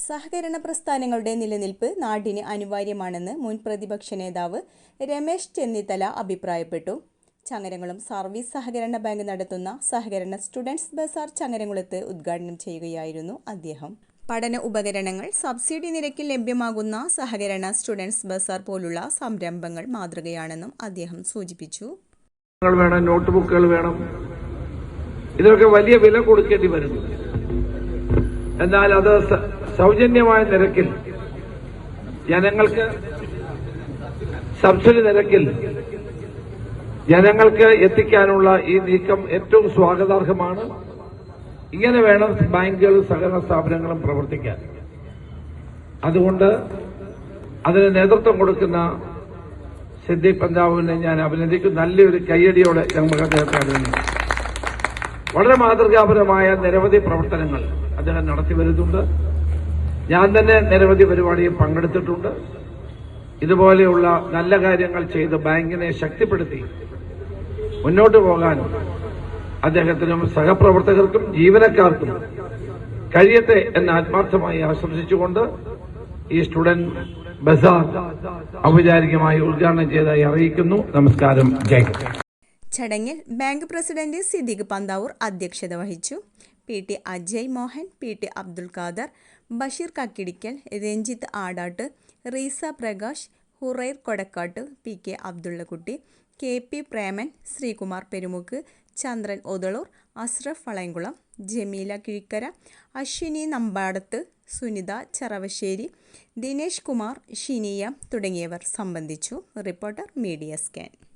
സഹകരണ പ്രസ്ഥാനങ്ങളുടെ നിലനിൽപ്പ് നാടിന് അനിവാര്യമാണെന്ന് മുൻ പ്രതിപക്ഷ നേതാവ് രമേശ് ചെന്നിത്തല അഭിപ്രായപ്പെട്ടു. ചങ്ങരംകുളം സർവീസ് സഹകരണ ബാങ്ക് നടത്തുന്ന സഹകരണ സ്റ്റുഡൻസ് ബസാർ ചങ്ങരംകുളത്ത് ഉദ്ഘാടനം ചെയ്യുകയായിരുന്നു അദ്ദേഹം. പഠന ഉപകരണങ്ങൾ സബ്സിഡി നിരക്കിൽ ലഭ്യമാകുന്ന സഹകരണ സ്റ്റുഡൻസ് ബസാർ പോലുള്ള സംരംഭങ്ങൾ മാതൃകയാണെന്നും അദ്ദേഹം സൂചിപ്പിച്ചു. വേണം നോട്ട്ബുക്കുകൾ വേണം. ഇതിനൊക്കെ വലിയ വില കൊടുക്കേണ്ടി വരുന്നു എന്നാൽ അത് സൗജന്യമായ നിരക്കിൽ ജനങ്ങൾക്ക് സബ്സിഡി നിരക്കിൽ ജനങ്ങൾക്ക് എത്തിക്കാനുള്ള ഈ നീക്കം ഏറ്റവും സ്വാഗതാർഹമാണ്. ഇങ്ങനെ വേണം ബാങ്കുകളും സഹകരണ സ്ഥാപനങ്ങളും പ്രവർത്തിക്കാൻ. അതുകൊണ്ട് അതിന് നേതൃത്വം കൊടുക്കുന്ന സിദ്ദീഖ് പഞ്ചാബിനെ ഞാൻ അഭിനന്ദിക്കും നല്ലൊരു കയ്യടിയോടെ അഭിനന്ദിക്കും വളരെ മാതൃകാപരമായ നിരവധി പ്രവർത്തനങ്ങൾ അദ്ദേഹം നടത്തി വരുന്നുണ്ട്. ഞാൻ തന്നെ നിരവധി പരിപാടിയിൽ പങ്കെടുത്തിട്ടുണ്ട്. ഇതുപോലെയുള്ള നല്ല കാര്യങ്ങൾ ചെയ്ത് ബാങ്കിനെ ശക്തിപ്പെടുത്തി മുന്നോട്ട് പോകാനും അദ്ദേഹത്തിനും സഹപ്രവർത്തകർക്കും ജീവനക്കാർക്കും കഴിയട്ടെ എന്ന് ആത്മാർത്ഥമായി ആശംസിച്ചുകൊണ്ട് ഈ സ്റ്റുഡന്റ് ബസാർ ഔപചാരികമായി ഉദ്ഘാടനം ചെയ്തതായി അറിയിക്കുന്നു. നമസ്കാരം. ജയ്. ചടങ്ങിൽ ബാങ്ക് പ്രസിഡന്റ് സിദ്ദിഖ് പന്താവൂർ അധ്യക്ഷത വഹിച്ചു. P T Ajay Mohan P T Abdul Khader Basheer Kakkidikkal Ranjith Adatt Reesa Prakash Hurair Kodakkat P K Abdullakutty K P Preman Sreekumar Perumukku Chandran Othalur Asraf Valayamkulam Jameela Kizhikkara Aswini Nambadath Sunitha Cheravassery Dinesh Kumar Shiniya തുടങ്ങിയവർ സംബന്ധിച്ചു. Reporter media scan.